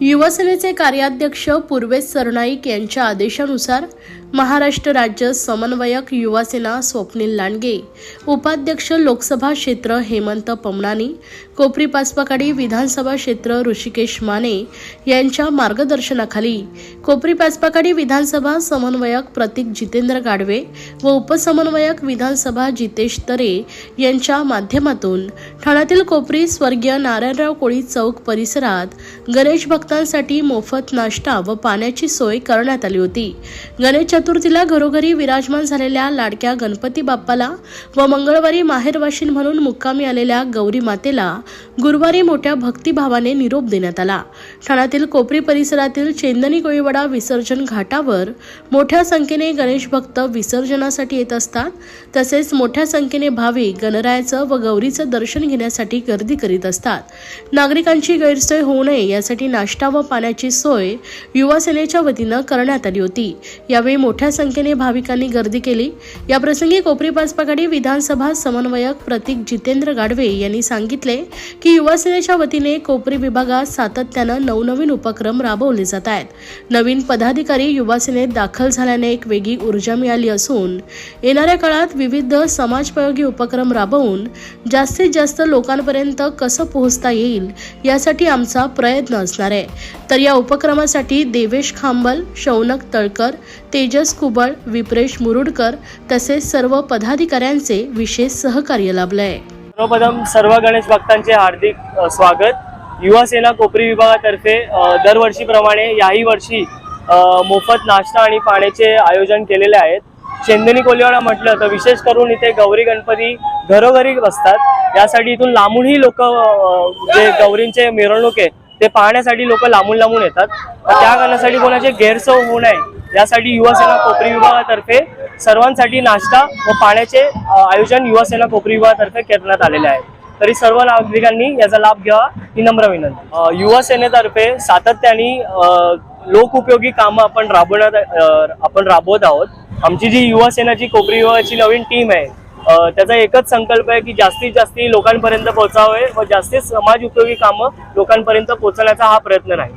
युवासेनेचे कार्याध्यक्ष पूर्वेश सरनाईक यांच्या आदेशानुसार महाराष्ट्र राज्य समन्वयक युवासेना स्वप्नील लांडगे उपाध्यक्ष लोकसभा क्षेत्र हेमंत पमनानी कोपरी पाचपाकाडी विधानसभा क्षेत्र ऋषिकेश माने यांच्या मार्गदर्शनाखाली कोपरी पाचपाकाडी विधानसभा समन्वयक प्रतीक जितेंद्र गाडवे व उपसमन्वयक विधानसभा जितेश तरे यांच्या माध्यमातून ठाण्यातील कोपरी स्वर्गीय नारायणराव कोळी चौक परिसरात गणेश भक्तांसाठी मोफत नाश्ता व पाण्याची सोय करण्यात आली होती. गणेश चतुर्थीला घरोघरी विराजमान झालेल्या लाडक्या गणपती बाप्पाला व मंगळवारी माहेरवाशीन म्हणून मुक्कामी आलेल्या गौरी मातेला गुरुवारी मोठ्या भक्तिभावाने निरोप देण्यात आला. ठाण्यातील कोपरी परिसरातील चेंदनी कोळीवाडा विसर्जन घाटावर मोठ्या संख्येने गणेश भक्त विसर्जनासाठी येत असतात. तसेच मोठ्या संख्येने भाविक गणरायाचं व गौरीचं दर्शन घेण्यासाठी गर्दी करीत असतात. नागरिकांची गैरसोय होऊ नये यासाठी नाश्ता व पाण्याची सोय युवा सेनेच्या वतीनं करण्यात आली होती. यावेळी मोठ्या संख्येने भाविकांनी गर्दी केली. याप्रसंगी कोपरी पाचपाकाडी विधानसभा समन्वयक प्रतीक जितेंद्र गाडवे यांनी सांगितले की युवासेनेच्या वतीने कोपरी विभागात सातत्यानं नवनवीन उपक्रम राबवले जात आहेत. नवीन पदाधिकारी युवासेनेत दाखल झाल्याने एक वेगळी ऊर्जा मिळाली असून येणाऱ्या काळात विविध समाजप्रयोगी उपक्रम राबवून जास्तीत जास्त लोकांपर्यंत कसं पोहोचता येईल यासाठी आमचा प्रयत्न असणार आहे. तर या उपक्रमासाठी देवेश खांबल शौनक तळकर तेजस कुबळ विप्रेश मुरुडकर तसेच सर्व पदाधिकाऱ्यांचे विशेष सहकार्य लाभलं आहे सर्वप्रथम सर्व गणेश भक्तांचे हार्दिक स्वागत. युवा सेना कोपरी विभागातर्फे दरवर्षीप्रमाणे याही वर्षी मोफत नाश्ता आणि पाण्याचे आयोजन केलेले आहेत. चेंदनी कोलिवाडा म्हटलं तर विशेष करून इथे गौरी गणपती घरोघरी बसतात. यासाठी इथून लांबूनही लोक जे गौरींचे मिरवणूक आहे ते पाहण्यासाठी लोक लांबून लांबून येतात. त्या कारणासाठी कोणाचे गैरसोय होऊ नये यासाठी युवा सेना कोपरी विभागातर्फे सर्वांसाठी नाश्ता व पाण्याचे आयोजन युवा सेना कोपरी विभागातर्फे करण्यात आलेले आहे. तरी सर्व नागरिकांनी याचा लाभ घ्यावा ही नम्र विनंती. युवा सेनेतर्फे सातत्याने लोक लोकउपयोगी कामं आपण राबवण्यात आपण राबवत आहोत. आमची जी युवा सेनाची कोपरी विभागाची नवीन टीम आहे त्याचा एकच संकल्प आहे की जास्तीत जास्त लोकांपर्यंत पोहोचावे व जास्तीत समाज उपयोगी कामं लोकांपर्यंत पोहोचण्याचा हा प्रयत्न राहील